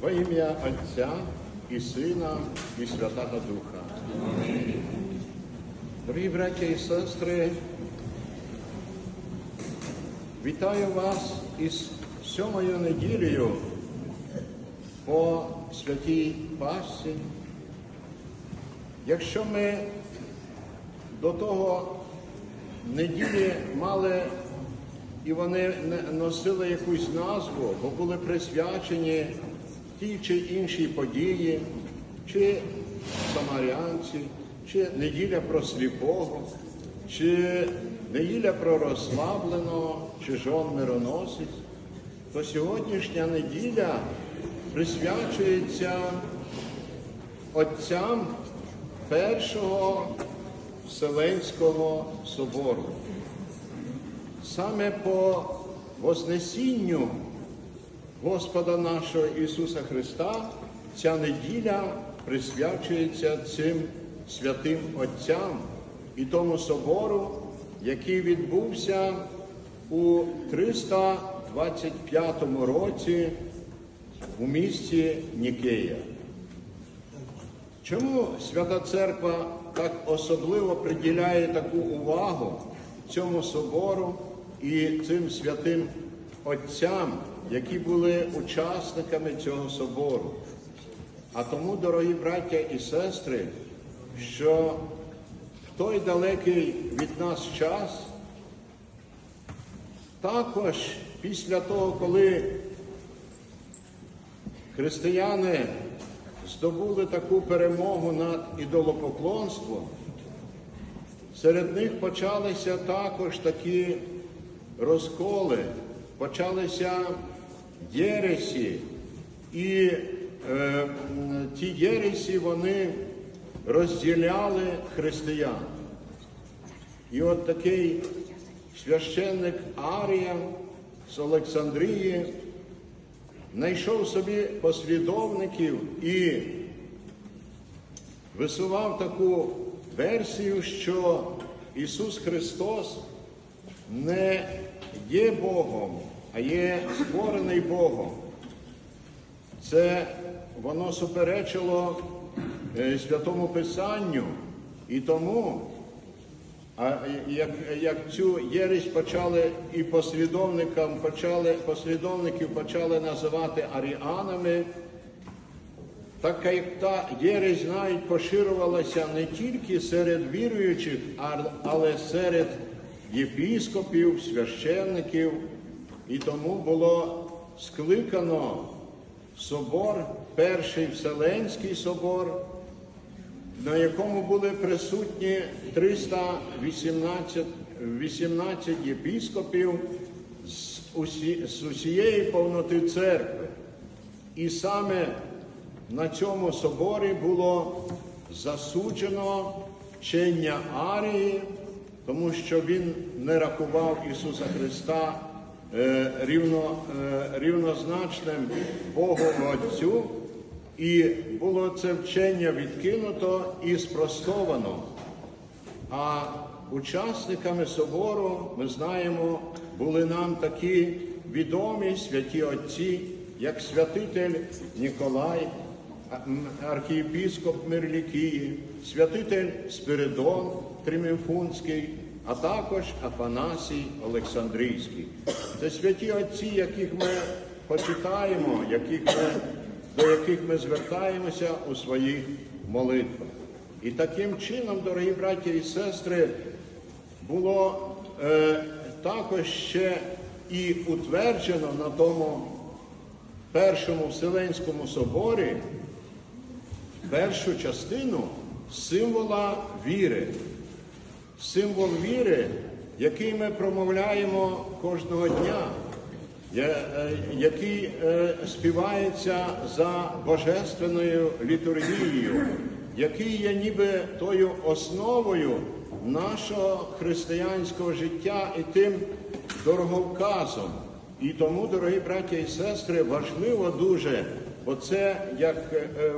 Во ім'я Отця і Сина, і Святого Духа. Дорогі браття і сестри, вітаю вас із сьомою неділею по святій Пасхі. Якщо ми до того неділі мали і вони носили якусь назву, бо були присвячені тій чи іншій події, чи самарянці, чи неділя про сліпого, чи неділя про розслабленого, чи жон мироносець, то сьогоднішня неділя присвячується отцям Першого Вселенського собору. Саме по Вознесінню Господа нашого Ісуса Христа ця неділя присвячується цим святим Отцям і тому собору, який відбувся у 325 році у місті Нікея. Чому Свята Церква так особливо приділяє таку увагу цьому собору і цим святим отцям, які були учасниками цього собору? А тому, дорогі браття і сестри, що в той далекий від нас час, також після того, коли християни здобули таку перемогу над ідолопоклонством, серед них почалися також такі розколи, почалися єресі, і е, ті єресі вони розділяли християн. І от такий священник Арія з Олександрії знайшов собі послідовників і висував таку версію, що Ісус Христос не є Богом, а є створений Богом. Це воно суперечило е, святому Писанню. І тому, як, як цю єресь почали і послідовникам почали, послідовників почали називати аріанами, так як та єресь навіть поширювалася не тільки серед віруючих, але серед єпіскопів, священників, і тому було скликано собор, перший Вселенський собор, на якому були присутні 318 18 єпіскопів з, усі, з усієї повноти церкви. І саме на цьому соборі було засуджено вчення Арії, тому що він не рахував Ісуса Христа е, рівно, е, рівнозначним Богу Отцю, і було це вчення відкинуто і спростовано. А учасниками собору, ми знаємо, були нам такі відомі святі отці, як святитель Ніколай, архієпіскоп Мирлікії, святитель Спиридон Триміфунський, а також Афанасій Олександрійський. Це святі отці, яких ми почитаємо, яких ми, до яких ми звертаємося у своїх молитвах. І таким чином, дорогі браті і сестри, було е, також ще і утверджено на тому першому Вселенському соборі першу частину символа віри. Символ віри, який ми промовляємо кожного дня, е, який е, співається за божественною літургією, який є ніби тою основою нашого християнського життя і тим дороговказом. І тому, дорогі браття і сестри, важливо дуже, бо це як, е,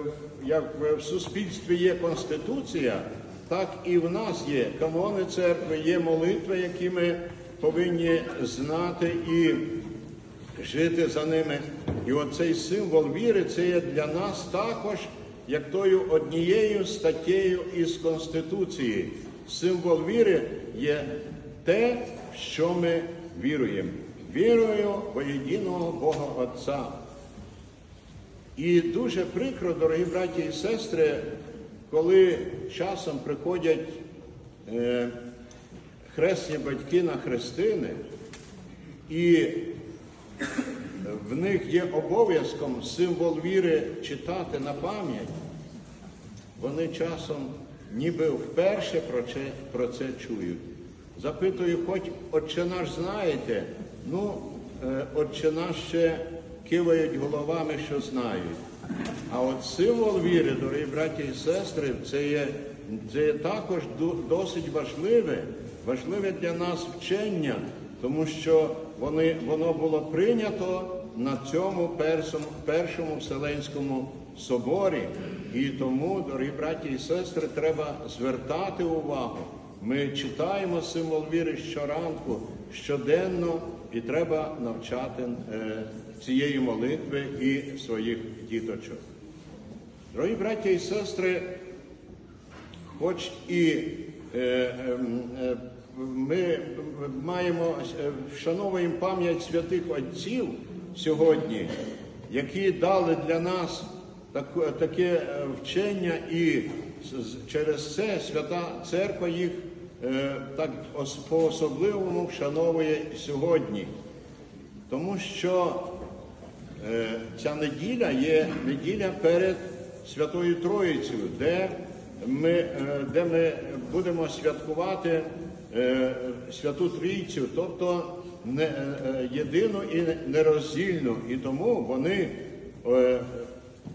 як в суспільстві є конституція, так і в нас є канони церкви, є молитви, які ми повинні знати і жити за ними. І оцей символ віри це є для нас також як тою однією статтєю із Конституції. Символ віри є те, що ми віруємо. Вірую во єдиного Бога Отця. І дуже прикро, дорогі браті і сестри, коли часом приходять е, хресні батьки на хрестини, і в них є обов'язком символ віри читати на пам'ять, вони часом ніби вперше про це, про це чують. Запитую, хоч отче наш знаєте, ну, е, отче наш ще кивають головами, що знають. А от символ віри, дорогі браті і сестри, це є, це є також досить важливе, важливе для нас вчення, тому що вони, воно було прийнято на цьому першому, першому Вселенському соборі. І тому, дорогі браті і сестри, треба звертати увагу. Ми читаємо символ віри щоранку, щоденно, і треба навчати е, цієї молитви і своїх діточок. Дорогі браті і сестри, хоч і е, ем, е, ми маємо вшановуємо пам'ять святих отців сьогодні, які дали для нас таке вчення, і через це свята церква їх так по-особливому вшановує сьогодні. Тому що Е, Ця неділя є неділя перед Святою Троїцею, де ми, е, де ми будемо святкувати е, Святу Трійцю, тобто не, е, е, єдину і нероздільну. І тому вони е,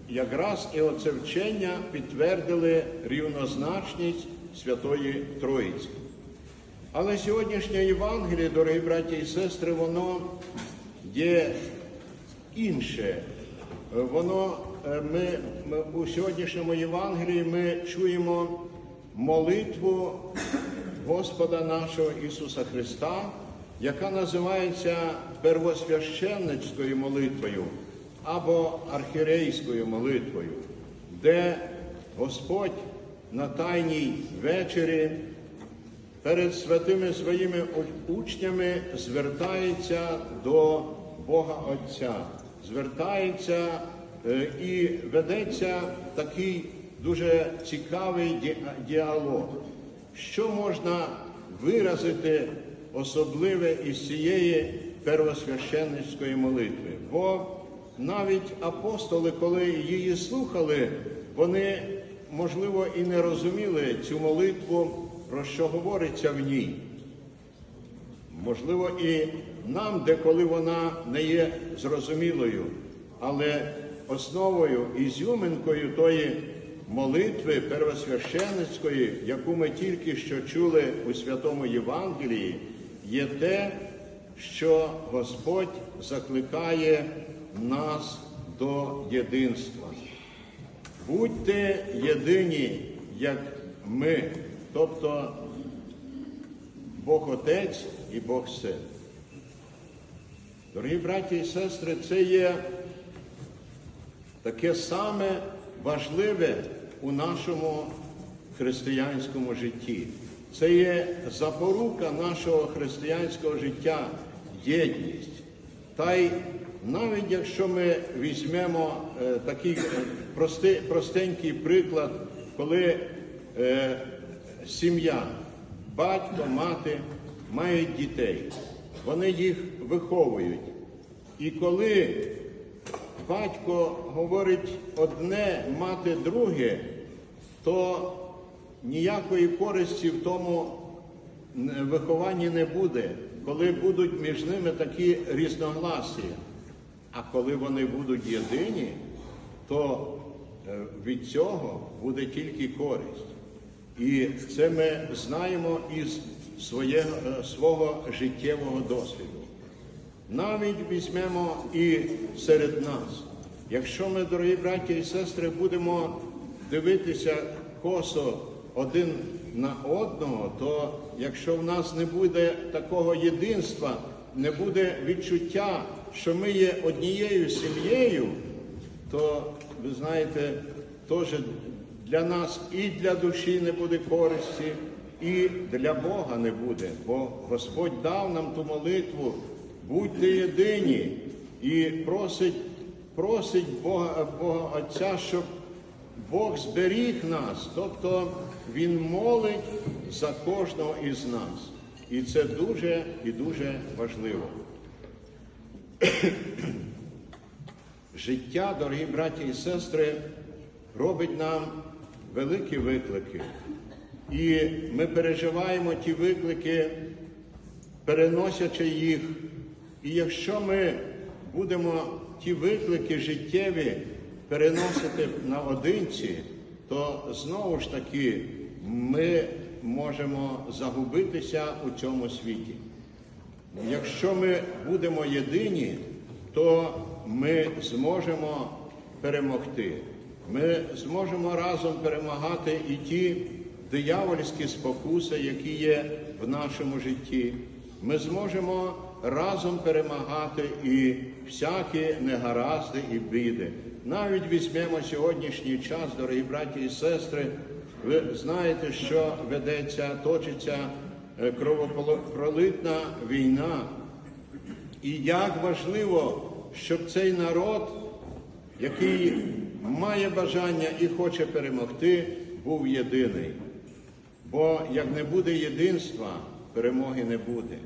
якраз і оце вчення підтвердили рівнозначність Святої Троїці. Але сьогоднішнє Євангеліє, дорогі браті і сестри, воно є інше. Воно е, ми, ми у сьогоднішньому Євангелії ми чуємо молитву Господа нашого Ісуса Христа, яка називається первосвященницькою молитвою або архірейською молитвою, де Господь на тайній вечері перед святими своїми учнями звертається до Бога Отця, звертається е, і ведеться такий дуже цікавий діалог. Що можна виразити особливе із цієї первосвященницької молитви? Бо навіть апостоли, коли її слухали, вони, можливо, і не розуміли цю молитву, про що говориться в ній. Можливо, і нам деколи вона не є зрозумілою, але основою і зюминкою тої молитви первосвященницької, яку ми тільки що чули у Святому Євангелії, є те, що Господь закликає нас до єдинства. Будьте єдині, як ми, тобто Бог Отець і Бог Син. Дорогі браті і сестри, це є таке саме важливе у нашому християнському житті. Це є запорука нашого християнського життя, єдність. Та й навіть якщо ми візьмемо е, такий е, прости, простенький приклад, коли е, сім'я, батько, мати мають дітей, вони їх виховують. І коли батько говорить одне, мати друге, то ніякої користі в тому вихованні не буде, коли будуть між ними такі різногласія. А коли вони будуть єдині, то е, від цього буде тільки користь. І це ми знаємо із своє, е, свого життєвого досвіду. Навіть візьмемо і серед нас. Якщо ми, дорогі браті і сестри, будемо дивитися косо один на одного, то якщо в нас не буде такого єдинства, не буде відчуття, що ми є однією сім'єю, то ви знаєте, теж для нас і для душі не буде користі, і для Бога не буде. Бо Господь дав нам ту молитву, будьте єдині і просить, просить Бога, Бога Отця, щоб Бог зберіг нас, тобто Він молить за кожного із нас. І це дуже і дуже важливо. Життя, дорогі браті і сестри, робить нам великі виклики. І ми переживаємо ті виклики, переносячи їх. І якщо ми будемо ті виклики життєві переносити наодинці, то знову ж таки ми можемо загубитися у цьому світі. Якщо ми будемо єдині, то ми зможемо перемогти. Ми зможемо разом перемагати і ті диявольські спокуси, які є в нашому житті. Ми зможемо разом перемагати і всякі негаразди і біди. Навіть візьмемо сьогоднішній час, дорогі браті і сестри. Ви знаєте, що ведеться, точиться кровопролитна війна. І як важливо, щоб цей народ, який має бажання і хоче перемогти, був єдиний. Бо як не буде єдинства, перемоги не буде.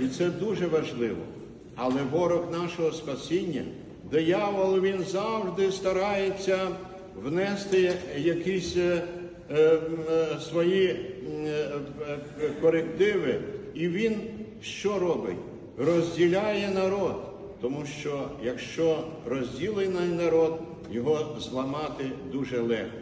І це дуже важливо. Але ворог нашого спасіння, диявол, він завжди старається внести якісь е, е, е, свої е, е, корективи. І він що робить? Розділяє народ. Тому що якщо розділений народ, його зламати дуже легко.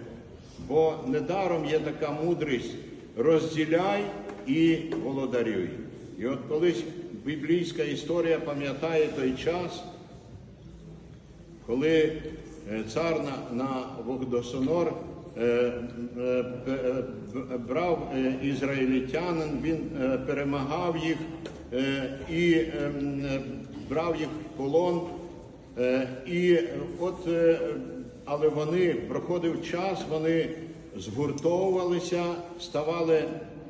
Бо недаром є така мудрість розділяй і володарюй. І от колись біблійська історія пам'ятає той час, коли е, цар на, Вогдосонор е, е, е, брав е, ізраїльтянин, він е, перемагав їх е, і е, е, брав їх в полон. Е, І от, е, але вони проходив час, вони згуртовувалися, ставали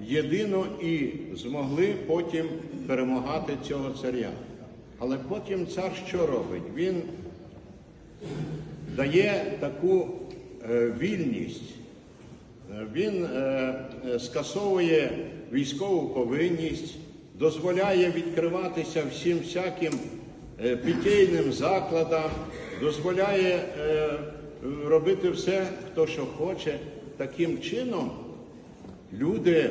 єдино і змогли потім перемагати цього царя. Але потім цар що робить? Він дає таку е, вільність. Е, Він е, е, скасовує військову повинність, дозволяє відкриватися всім всяким е, питейним закладам, дозволяє е, робити все, хто що хоче. Таким чином люди,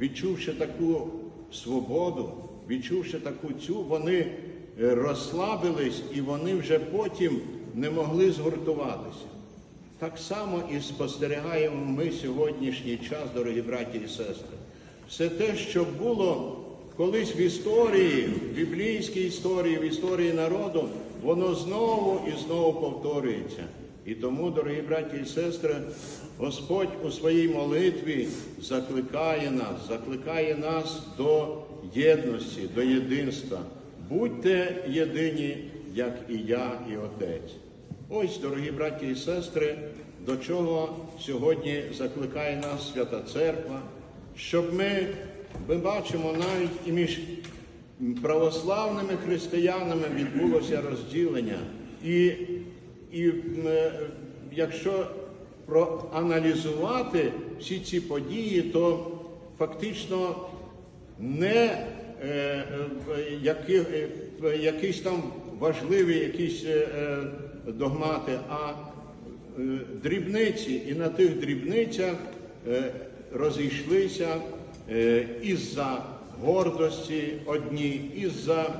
відчувши таку свободу, відчувши таку цю, вони е, розслабились і вони вже потім не могли згуртуватися. Так само і спостерігаємо ми сьогоднішній час, дорогі браті і сестри. Все те, що було колись в історії, в біблійській історії, в історії народу, воно знову і знову повторюється. І тому, дорогі браті і сестри, Господь у своїй молитві закликає нас, закликає нас до єдності, до єдинства. Будьте єдині, як і я, і Отець. Ось, дорогі браті і сестри, до чого сьогодні закликає нас Свята Церква, щоб ми, ми бачимо навіть і між православними християнами відбулося розділення. І, і е, якщо проаналізувати всі ці події, то фактично не е, е, які, е, якісь там важливі якісь е, е, догмати, а е, дрібниці. І на тих дрібницях е, розійшлися е, із-за гордості одні, із-за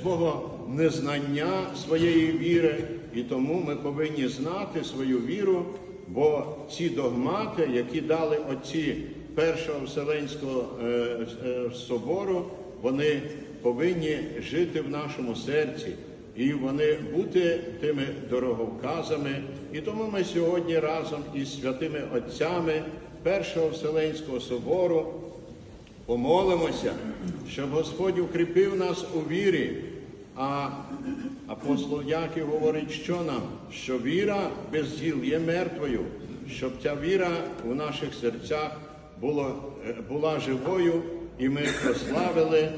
свого незнання своєї віри. І тому ми повинні знати свою віру, бо ці догмати, які дали отці Першого Вселенського собору, вони повинні жити в нашому серці. І вони бути тими дороговказами. І тому ми сьогодні разом із святими отцями Першого Вселенського собору помолимося, щоб Господь укріпив нас у вірі. А апостол Яків говорить, що нам? Що віра без діл є мертвою, щоб ця віра у наших серцях було, е, була живою, і ми прославили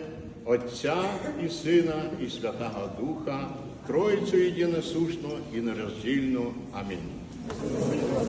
Отця і Сина, і Святого Духа, Троїцю єдиносушну і нероздільну. Амінь.